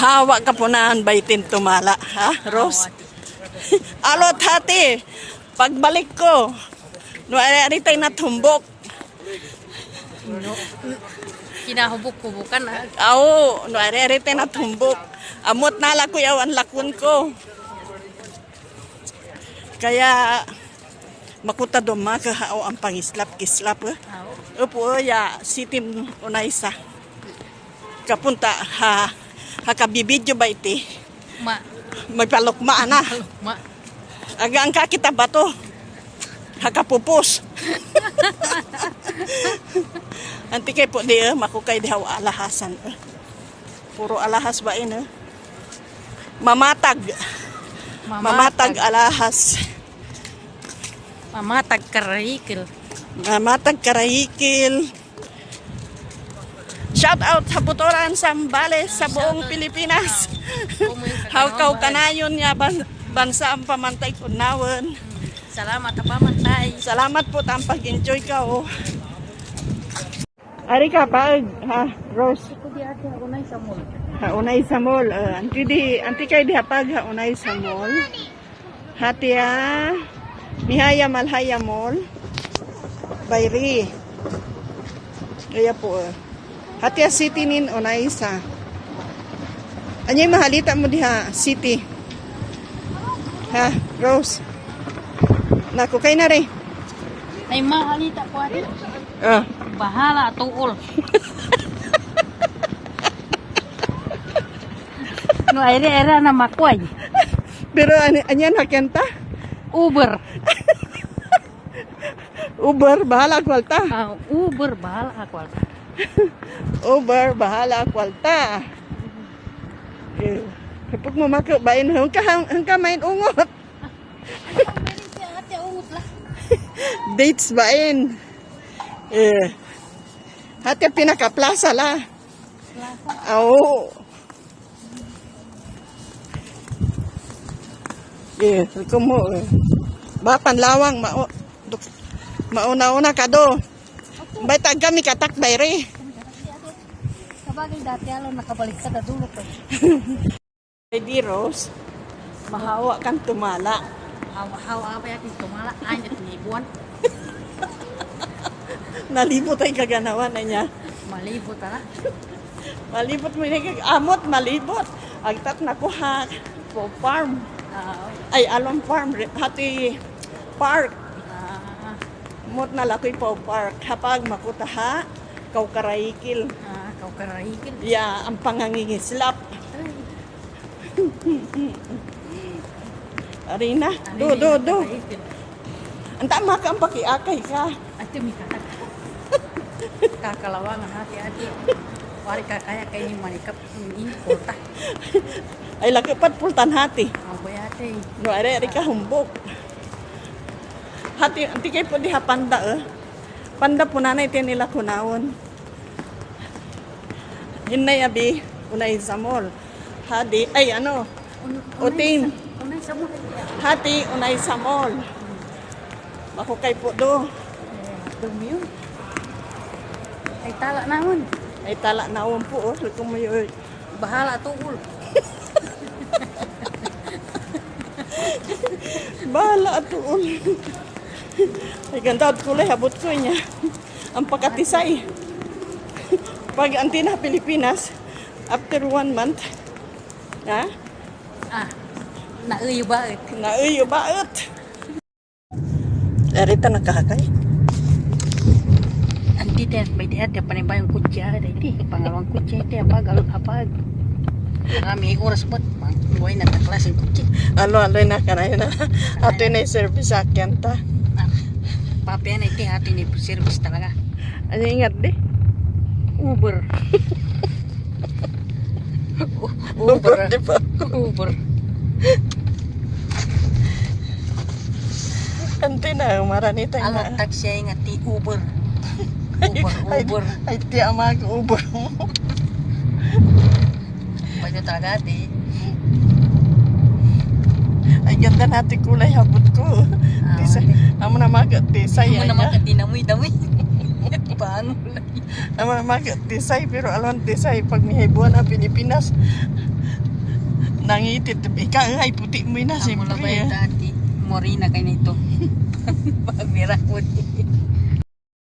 Hawa ka po na baitin tumala, ha, Rose? Alot hati, pagbalik ko, no ari tayo natumbok. Kinahubok-hubukan ah. No ari tayo natumbok. Amot na la ko yaw ang lakon ko. Kaya makuta doma ka hao ang pangislap kislap. Eh? Upo ya sitim unaysa. Kapunta ha hakabibidyo ba iti? Ma, May palukma na. ma. Agang ka kita ba to? Hakapupos. Anti kay po di eh, makukay di haw alahasan. Eh. Puro alahas ba in eh? Mamatag. Mamatag alahas. Mamatag karahikil. Mamatag karahikil. Shout out sa Butoran, Sambales, sa buong Pilipinas. Hawkaw kanayon niya ban bansa ang pamantay kunawan. Salamat pa matay. Salamat po tam pag-enjoy ka oh. Ari ka paag ha Rose. Na sa mall. Haunay sa mall. Uh, anti di anti kay di hapag haunay sa mall. Hati ah. Mihaya Malhaya Mall. Bayri. Kaya po. Uh. Hati ah, city nin unay sa. Anyay mahalita mo diha city. Ha, Rose. Naku kay na rin. Ay mahalita po ate. Ah. Bahala tuol. no aire era na makway. Pero ano, anyan hakenta? Uber. Uber, bahala kwalta. Ah, Uber bahala ako. Uber, bahala kwalta. Eh, kapag mo makabain, hang ka, hang ka main ungot. Dates bain. Eh, hati pinaka-plaza la. Oo. Eh, ko mo. Eh. Ba, panlawang, mao. Mauna-una ka do. Tag kami katakbay re. Sabagay dati alam nakabalik ka na dulo ko. Lady Rose, mahawa kang tumala. Hawa-hawa pa yakin tumala. Ay, at nibuan. Nalibot ay kaganawan na niya. Malibot na. Malibot mo yung amot, malibot. Agtat na ko ha, po farm. Ah, Ay, along farm, hati park. Mot na lakoy po park. Hapag makuta ha, kau karaikil. ah, kau karahigil. Ya, ang pangangingislap. Arina, do, do, do. Ang tama ka ang pakiakay ka. Ate, may katak. Kakalawangan hati-hati. Wari ka kaya kayo ni manikap ini kota. Ay, lakipat pultan hati. Ang bay ate. No, are ka humbok. Hati, anti kay po diha panda eh. Panda po nanay tiyan nila kunawon. Yun na yabi, unay sa mall. Hadi, ay ano, mo. hati, unay sa mall. Ako kay po do. Dumi yun. Ay tala naman. Ay tala na po, oh. Kung may Bahala tuul. Bahala atuon. Ay ganda at kulay, habot ko niya. Ang pagkatisay. Pag antina Pilipinas, after one month, ha? Ah, nauyo ba it? Nauyo baot. Erita nakakay. Anti ten, may dihat ya panibay yung kutya. Dati, pangalawang kutya ito. Apag, apag. Marami oras ba't? Buhay na kaklaseng kutya. Alo, alo na ka na. Ato na yung service akin ta. Papi na ito atin ni service talaga. Ano ingat di? Uber. Uber, di ba? Uber. Ante na, maranita Alam, na. taxi ay nga ti Uber. Ay, Uber, ay, Uber. ay, ti amag Uber mo. Pwede talaga ati. Ganda natin kulay habot ko. Ah, Tisa, amo na magat tisay. Hindi mo naman katinamoy-damoy. Paano? Amo na magat tisay, pero alam tisay, pag mihibuan ang Pilipinas, Nangitit. Ika, ay, puti mo na, Amo siyempre. labay eh. dati. Morina kay nito. Pagmira ko di.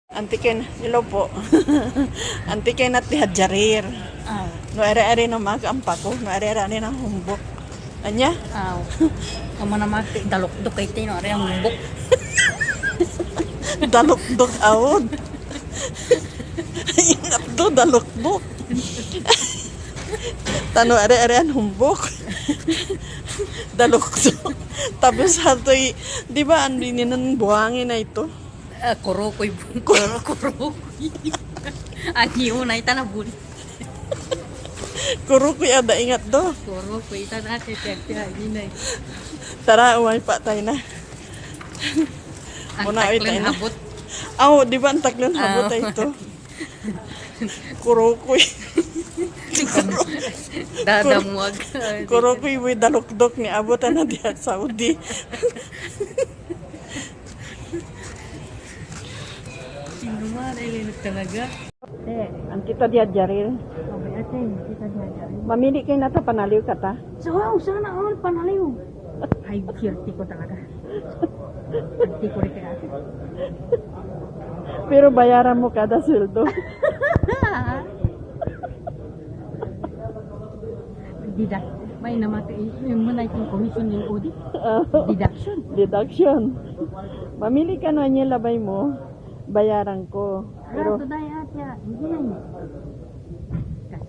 Antiken, hello po. Antiken at dihajarir. Aw. No ere-ere na magampa ko. No ere-ere na humbok. Anya? Aw. Amo na mati dalok-dok kay tino ari ang buk. Dalok-dok awod. Ingat do, dalok-dok. Tano ere-ere ang humbok. Dalok-dok. Tapos hatoy, di ba, ano yun ng buhangin na ito? Ah, kurokoy kuro kurokoy. Ang iyo na itanabun. Kuro ko ada ingat do. Kurokoy itanate tiya hinay. Tara, umay pa tayo na. Una, na. habot. Aw, di ba ang taklon habot Ah. ay ito? Kurokoy. Dadamuag. Kurokoy mo dalukdok ni abutan na diya sa Saudi. Sino man ay talaga. Eh, ang kita diya. Okay, ate, kita niya dyan. Mamili kayo na ta panaliw ka ta. So, wow, sana all panaliw. Ay, fierty ko talaga. Fierty ko rin kaya. Pero bayaran mo kada sweldo. Didak. May namatay. Yung muna itong commission yung audit. Ah, Deduction. Deduction. Mamili ka na niya labay mo. Bayaran ko. Pero, Pero, Pero, dahil ate, hindi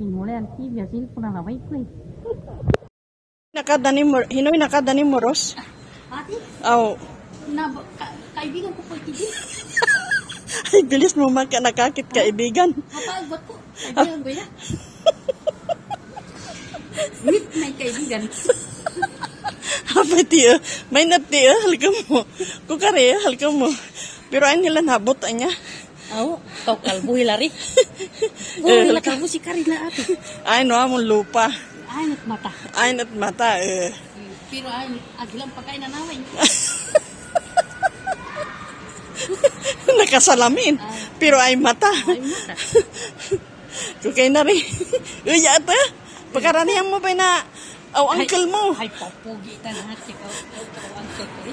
yan. Kasi mula yan, TV, asin po na naway ko eh. nakadani mo, hinoy nakadani mo, Ros? Ate, Aw, na, ka, kaibigan ko po TV. ay bilis mo man ka nakakit kaibigan. Mapagbat ko. Kaibigan ko yan. Meet my kaibigan. Hapay tiyo, may natiyo, halka mo. Kukari, halka mo. Pero ay nila nabot niya. Oo, kau kalbo hilari. Oo, hila kalbo si Karina ate. Ay no, among lupa. Ay, nat mata. Ay nat mata. Eh. Pero ay, agilang pagkain na naway. Nakasalamin. Pero ay mata. Ay, mata. Kukay na rin. Uy, ata. Pagkaranihan mo ba na aw uncle mo. Ay, papugi ta na si kau. Kau ang sekre.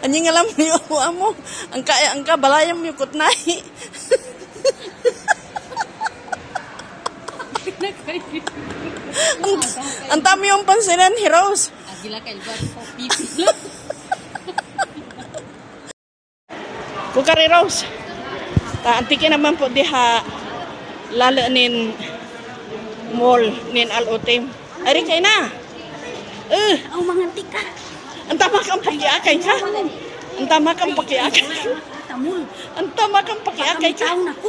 Anying alam mo yung amo. Ang kaya ang kabalayam yung kutnay. Ang, ang dami yung pansinan, heroes. Agila kay ba ko pipi. Kukari Rose. Ta antike naman po diha lalo nin mall nin alutim. Ari kay na. Eh, Aw, mga tika. ang tama kang pakiakay ka. Ang tama kang pakiakay. Ang tama kang pakiakay ka. Taon ako.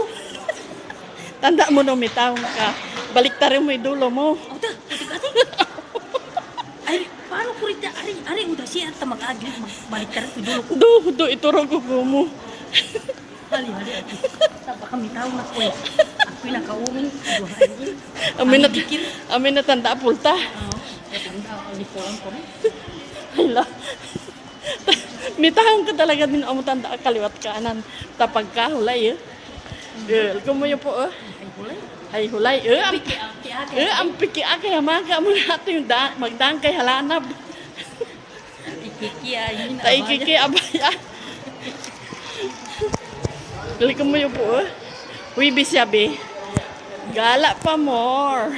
Tanda mo no mitaw ka. Balik ta rin mo dulo mo. Aw, ta, putik ate. Ay, paano ko rita? Ari, ari, udah siya at mag-agil. Balik ka rin ko dulo ko. Do, do, ituro ko ko mo. Hali, hali, ate. Saba kami taon ako eh. Ako yung nakauring. Duhain. Amin na, amin na tanda pulta. Oo. Tanda ako, lipulan ko rin. Hala. Mitahang ka talaga din ang tanda kaliwat kanan. Tapag ka, hulay eh. Girl, kumuyo po eh. Ay, kulay. Ay, hulay eh. Ang, Piki, ate, ate. eh, ang hamaga mo nato yung da, magdang kay halanab. Ikiki, ay, yun. Tay kiki abaya. Girl, kumuyo po eh. Uy, bisyabi. Gala pa more.